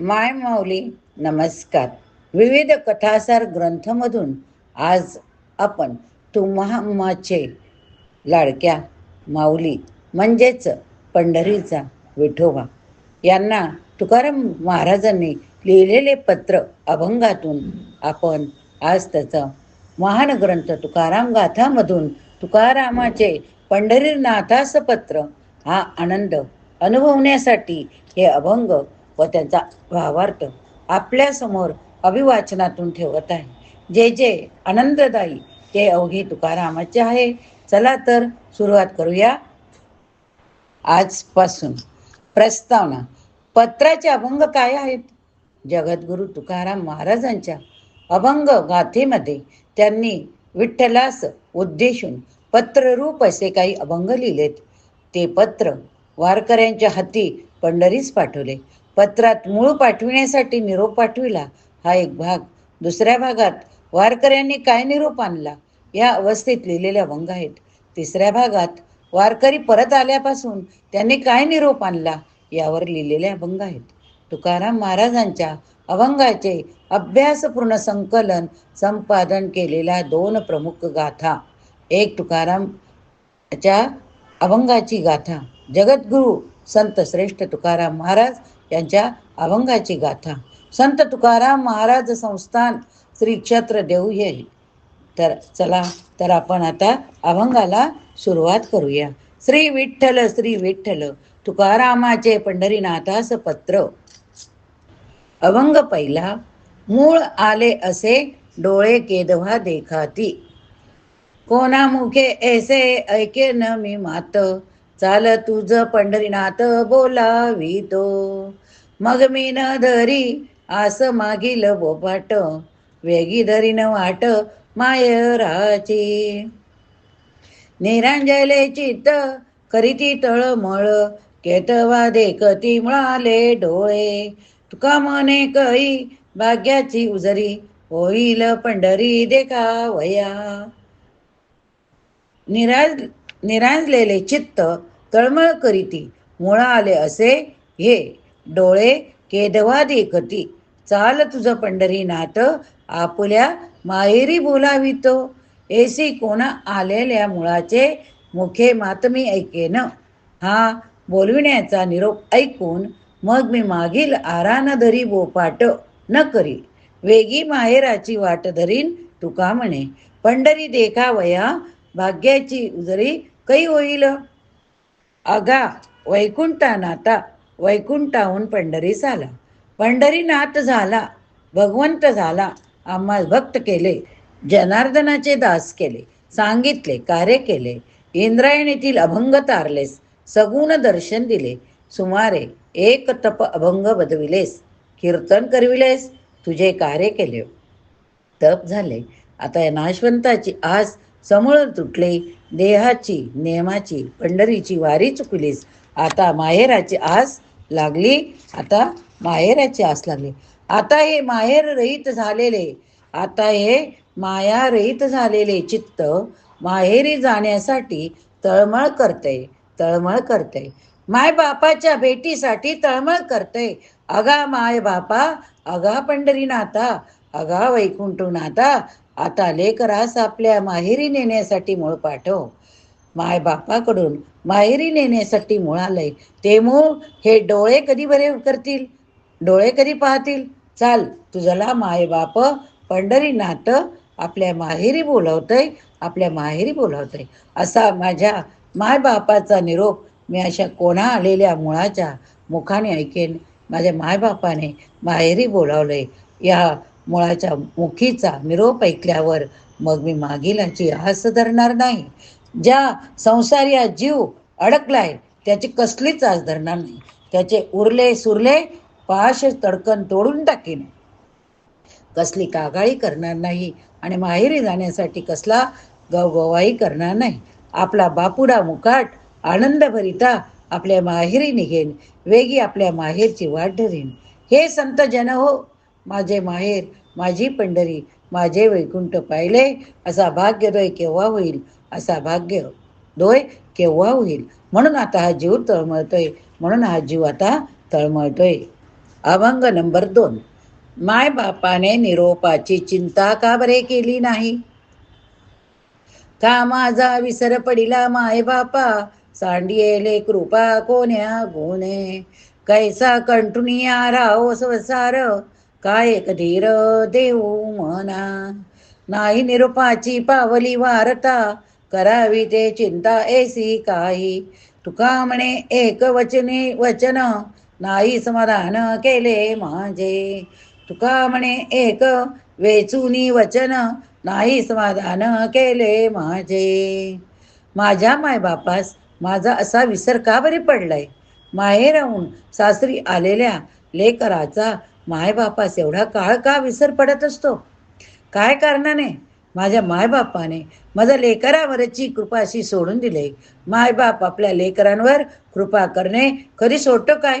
माय माऊली नमस्कार. विविध कथासार ग्रंथमधून आज आपण तुम्हाचे लाडक्या माऊली म्हणजेच पंढरीचा विठोबा यांना तुकाराम महाराजांनी लिहिलेले पत्र अभंगातून आपण आज त्याचं महान ग्रंथ तुकाराम गाथामधून तुकारामाचे पंढरीनाथास पत्र हा आनंद अनुभवण्यासाठी हे अभंग व त्यांचा भावार्थ आपल्यासमोर अभिवाचनातून ठेवत आहे. जे जे आनंददायी ते अवघे तुकारामाचे आहे. चला तर सुरुवात करूया आजपासून. प्रस्तावना पत्राचे अभंग काय आहेत? जगद्गुरु तुकाराम महाराजांच्या अभंग गाथेमध्ये त्यांनी विठ्ठलास उद्देशून पत्ररूप असे काही अभंग लिहिलेत. ते पत्र वारकऱ्यांच्या हाती पंढरीस पाठवले. पत्रात मूळ पाठविण्यासाठी निरोप पाठविला हा एक भाग. दुसऱ्या भागात वारकऱ्यांनी काय निरोप आणला? या अवस्थेत लिहिलेले अभंग आहेत. तिसऱ्या भागात वारकरी परत आल्यापासून त्यांनी काय निरोप आणला? यावर लिहिलेले अभंग आहेत. तुकाराम महाराजांच्या अभंगाचे अभ्यासपूर्ण संकलन संपादन केलेल्या दोन प्रमुख गाथा. एक तुकारामच्या अभंगाची गाथा. जगद्गुरु संत श्रेष्ठ तुकाराम महाराज यांच्या अभंगाची गाथा. संत तुकाराम महाराज संस्थान श्री क्षेत्र देऊ येईल. तर चला तर आपण आता अभंगाला सुरुवात करूया. श्री विठ्ठल श्री विठ्ठल तुकारामाचे पंढरीनाथास पत्र. अभंग पहिला मूळ आले असे डोळे केदवा देखाती. कोणा मुखे ऐसे ऐके न मी मात. चाल तुझ पंढरीनाथ बोलावी तो मग मी न धरी आस मागील बोपाट वेगी धरी न वाट मायराची निरांजले चित्त करीती तळमळ केतवा देखती मिळाले डोळे. तुका मने कळी भाग्याची उजरी होईल पंढरी देखावया निराज निरांजलेले चित्त तळमळ करीती मुळा आले असे हे डोळे केदवा देखती चाल तुझं पंढरी नात आपुल्या माहेरी बोलावितो. एसी कोणा आलेल्या मुळाचे मुखे मातमी ऐकेन. हा बोलविण्याचा निरोप ऐकून मग मी मागील आरान धरी बोपाट न करी. वेगी माहेराची वाट धरीन तुका म्हणे. पंढरी देखावया भाग्याची उजरी कै होईल? अगा वैकुंठानाथा वैकुंठाहून पंढरीस आला पंढरीनाथ झाला. भगवंत झाला. आम्हा भक्त केले. जनार्दनाचे दास केले. सांगितले कार्य केले. इंद्रायणीतील अभंग तारलेस. सगुण दर्शन दिले. सुमारे एक तप अभंग बदविलेस. कीर्तन करविलेस. तुझे कार्य केले. तप झाले. आता या नाशवंताची आस समूळ तुटले. देहाची नेमाची पंढरीची वारी चुकलीस. आता माहेराची आस लागली. आता माहेराची आस लागली. आता हे माहेर रहित झालेले. आता हे माया रहित झालेले चित्त माहेरी जाण्यासाठी तळमळ करते तळमळ करते. माय बापाच्या भेटीसाठी तळमळ करते. अगा माय बापा अगा पंढरीनाथा अगा वैकुंठनाथा आता लेकरास आपल्या माहेरी नेण्यासाठी मूळ पाठव. माय बापाकडून माहेरी नेण्यासाठी मुळालंय ते मूळ हे डोळे कधी बरे करतील? डोळे कधी पाहतील? चाल तुझला माय बाप पंढरीनाथ आपल्या माहेरी बोलवतय आपल्या माहेरी बोलवतय. असा माझ्या माय बापाचा निरोप मी अशा कोणा आलेल्या मुळाच्या मुखाने ऐकेन. माझ्या मायबापाने माहेरी बोलावलंय या मुळाच्या मुखीचा निरोप ऐकल्यावर मग मी मागीलाची आस धरणार नाही. ज्या संसारी जीव अडकलाय त्याची कसलीच आज धरणार नाही. त्याचे उरले सुरले पाश तडकन तोडून टाकीन. कसली कागाळी करणार नाही आणि माहेरी जाण्यासाठी कसला गवगवाई करणार नाही. आपला बापुडा मुकाट आनंद भरिता आपल्या माहेरी निघेन वेगी आपल्या माहेरची वाट धरेन. हे संत जन हो माझे माहेर माझी पंढरी माझे वैकुंठ पाहिले असा भाग्यदोय केव्हा होईल? असा भाग्य दोय केव्हा होईल? म्हणून आता हा जीव तळमळतोय. म्हणून हा जीव आता तळमळतोय. अभंग नंबर दोन. माय बापाने निरोपाची चिंता का बरे केली नाही? का माझा विसर पडिला माय बापा? सांडियेले कृपा कोण्या गुणे? कैसा कंटुनिया राव संसार? काय धीर देऊ मना. नाही निरूपाची पावली वारता करावी ते चिंता एसी काही. तुका म्हणे एक वचने वचन नाही समाधान केले माझे. तुका म्हणे एक वेचुनी वचन नाही समाधान केले माझे. माझ्या मायबापास माझा असा विसर का बरे पडलाय? माहेर राहून सासरी आलेल्या लेकराचा मायबापास एवढा काळ का विसर पडत असतो? काय कारणाने? माझ्या मायबापाने माझ्या लेकरावरची कृपा अशी सोडून दिले. मायबाप आपल्या लेकरांवर कृपा करणे कधी सोडतो काय?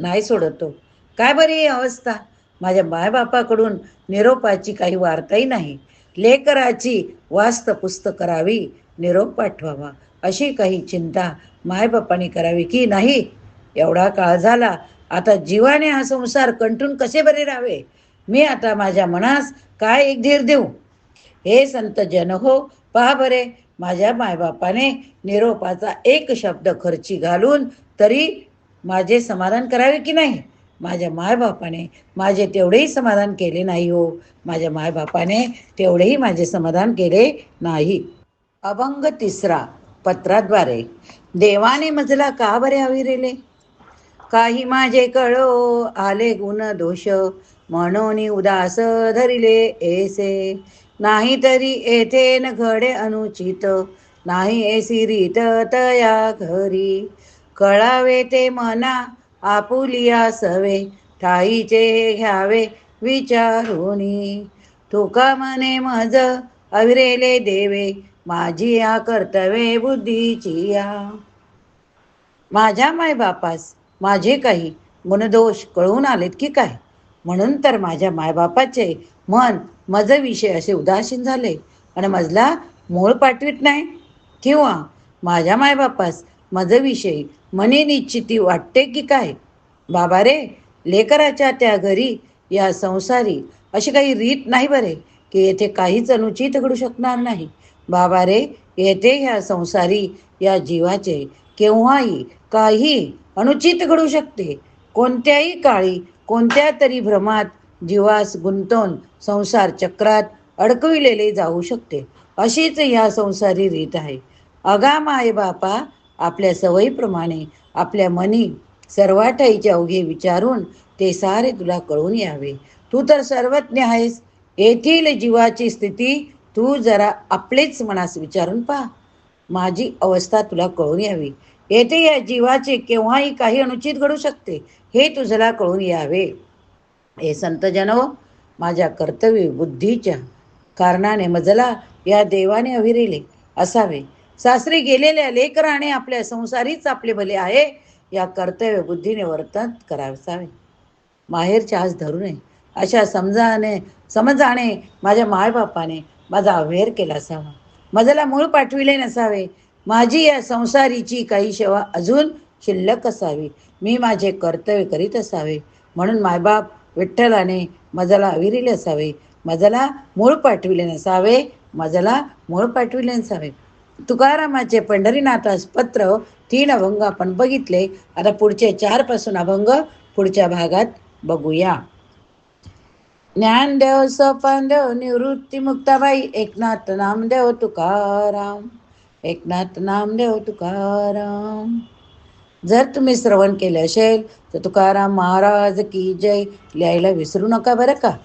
नाही सोडतो काय बरी ही अवस्था? माझ्या मायबापाकडून निरोपाची काही वार्ताही नाही. लेकराची वास्त पुस्त करावी निरोप पाठवावा अशी काही चिंता मायबापाने करावी की नाही? एवढा काळ झाला आता जीवाने हा संसार कंटून कसे बरे राहावे? मी आता माझ्या मनास काय एक धीर देऊ? हे संत जन हो पहा बरे. माझ्या मायबापाने निरोपाचा एक शब्द खर्ची घालून तरी माझे समाधान करावे की नाही? माझ्या मायबापाने माझे तेवढेही समाधान केले नाही हो. माझ्या मायबापाने तेवढेही माझे समाधान केले नाही. अभंग तिसरा पत्राद्वारे. देवाने मजला का बरे अविरेले काही माझे कळो आले गुण दोष. म्हणून उदास धरिले एसे नाही तरी येथे न घडे अनुचित. नाही एसी रीत तया घरी. कळावे ते मना आपुलिया सवे ठाईचे घ्यावे विचारुनी. तुका मने मज अविरेले देवे. माझी या कर्तव्ये बुद्धीची या. माझ्या मायबापास माझे काही गुणदोष कळून आलेत की काय? म्हणून तर माझ्या मायबापाचे मन मज विषय असे उदासीन झाले. आणि मजला मूळ पाठवीत नाही. किंवा माझ्या मायबापास मजविषयी मने निश्चिती वाटते की काय? बाबा रे लेकराच्या त्या घरी या संसारी अशी काही रीत नाही बरे की येथे काहीच अनुचित घडू शकणार नाही. बाबा रे येथे ह्या संसारी या जीवाचे केव्हाही काही अनुचित घडू शकते. कोणत्याही काळी कोणत्या तरी भ्रमात जीवास गुंतवून संसार चक्रात अडकविलेले जाऊ शकते. अशीच ह्या संसारी रीत आहे. अगाम आई बापा आपल्या सवयीप्रमाणे आपल्या मनी सर्वाठाईचे अवघे विचारून ते सारे तुला कळून यावे. तू तर सर्वज्ञ आहेस. येथील जीवाची स्थिती तू जरा आपलेच मनास विचारून पहा. माझी अवस्था तुला कळून यावी. येथे या जीवाचे केव्हाही काही अनुचित घडू शकते हे तुझला कळून यावे. हे संत जनव माझ्या कर्तव्य बुद्धीच्या कारणाने मजला या देवाने अविरेले असावे. सासरी गेलेल्या लेकराने आपल्या संसारीच आपले भले आहे या कर्तव्य बुद्धीने वर्तन करावे. माहेरच्या आज धरू नये. अशा समजाने समजाने माझ्या मायबापाने माझा अवेर केला असावा. मजला मूळ पाठविले नसावे. माझी या संसारीची काही सेवा अजून शिल्लक असावी. मी माझे कर्तव्य करीत असावे. म्हणून मायबाप विठ्ठलाने मजला अविरिले असावे. मजला मूळ पाठविले नसावे. मजला मूळ पाठविले नसावे. तुकारामाचे पंढरीनाथास पत्र तीन अभंग आपण बघितले. आता पुढचे चारपासून अभंग पुढच्या भागात बघूया. ज्ञानदेव सोपानदेव निवृत्ती मुक्ताबाई. एकनाथ नामदेव तुकाराम. एकनाथ नामदेव तुकाराम. जर तुम्ही श्रवण केले असेल तर तुकाराम महाराज की जय. लिहायला विसरू नका बरं का?